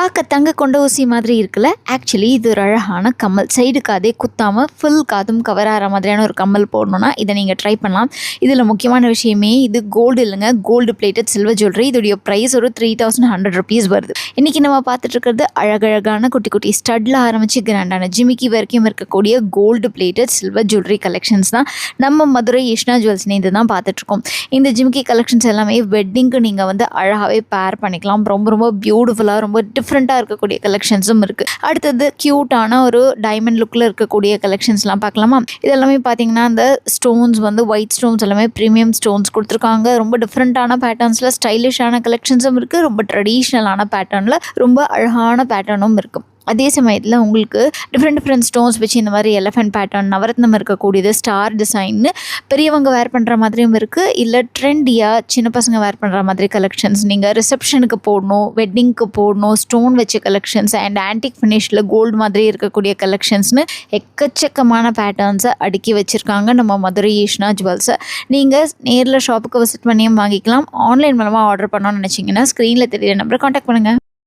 பார்க்க தங்க கொண்ட ஊசி மாதிரி இருக்குல்ல? ஆக்சுவலி இது ஒரு அழகான கம்மல். சைடு காதே குத்தாமல் ஃபுல் காதும் கவர் ஆகிற மாதிரியான ஒரு கம்மல் போடணும்னா இதை நீங்கள் ட்ரை பண்ணலாம். இதில் முக்கியமான விஷயமே இது கோல்டு இல்லைங்க. கோல்டு பிளேட்டட் சில்வர் ஜுவல்லரி இதோடைய ப்ரைஸ் ஒரு த்ரீ தௌசண்ட் ஹண்ட்ரட் ருபீஸ் வருது. இன்றைக்கி நம்ம பார்த்துட்டு இருக்கிறது அழகழகான குட்டி குட்டி ஸ்டட்டில் ஆரம்பித்து கிராண்டான ஜிமிக்கி வரைக்கும் இருக்கக்கூடிய gold plated silver jewellery collections தான் நம்ம மதுரை யஷ்னா ஜுவல்ஸ்னு தான் பார்த்துட்ருக்கோம் இந்த ஜிமிக்கி கலெக்ஷன்ஸ் எல்லாமே வெட்டிங்க்கு நீங்கள் வந்து அழகாகவே பேர் பண்ணிக்கலாம். ரொம்ப ரொம்ப பியூட்டிஃபுல்லாக ரொம்ப டிஃப்ரெண்ட்டாக இருக்கக்கூடிய கலெக்ஷன்ஸும் இருக்குது அடுத்தது க்யூட்டான ஒரு டைமண்ட் லுக்கில் இருக்கக்கூடிய கலெக்ஷன்ஸ்லாம் பார்க்கலாமா? இதெல்லாமே பார்த்தீங்கன்னா அந்த ஸ்டோன்ஸ் வந்து ஒயிட் ஸ்டோன்ஸ் எல்லாமே ப்ரீமியம் ஸ்டோன்ஸ் கொடுத்துருக்காங்க. ரொம்ப டிஃப்ரெண்ட்டான பேட்டர்ன்ஸில் ஸ்டைலிஷான கலெக்ஷன்ஸும் இருக்குது ரொம்ப ட்ரெடிஷ்னலான பேட்டர்னில் ரொம்ப அழகான பேட்டர்னும் இருக்குது அதே சமயத்தில் உங்களுக்கு டிஃப்ரெண்ட் டிஃப்ரெண்ட் ஸ்டோன்ஸ் வச்சு இந்த மாதிரி எலஃபென்ட் பேட்டர்ன் நவரத்னம் இருக்கக்கூடியது ஸ்டார் டிசைன்னு பெரியவங்க வேர் பண்ணுற மாதிரியும் இருக்குது இல்லை ட்ரெண்டியாக சின்ன பசங்க வேர் பண்ணுற மாதிரி கலெக்ஷன்ஸ் நீங்கள் ரிசப்ஷனுக்கு போடணும் வெட்டிங்க்கு போடணும் ஸ்டோன் வச்ச கலெக்ஷன்ஸ் அண்ட் ஆன்டிக் ஃபினிஷில் கோல்டு மாதிரி இருக்கக்கூடிய கலெக்ஷன்ஸ்னு எக்கச்சக்கமான பேட்டர்ன்ஸை அடுக்கி வச்சுருக்காங்க நம்ம மதுரை ஈஷ்னா ஜுவல்ஸை நீங்கள் நேரில் ஷாப்புக்கு விசிட் பண்ணியும் வாங்கிக்கலாம். ஆன்லைன் மூலமாக ஆர்டர் பண்ணணும்னு நினச்சிங்கன்னா ஸ்க்ரீனில் தெரியுற நம்பரை காண்டாக்ட் பண்ணுங்கள்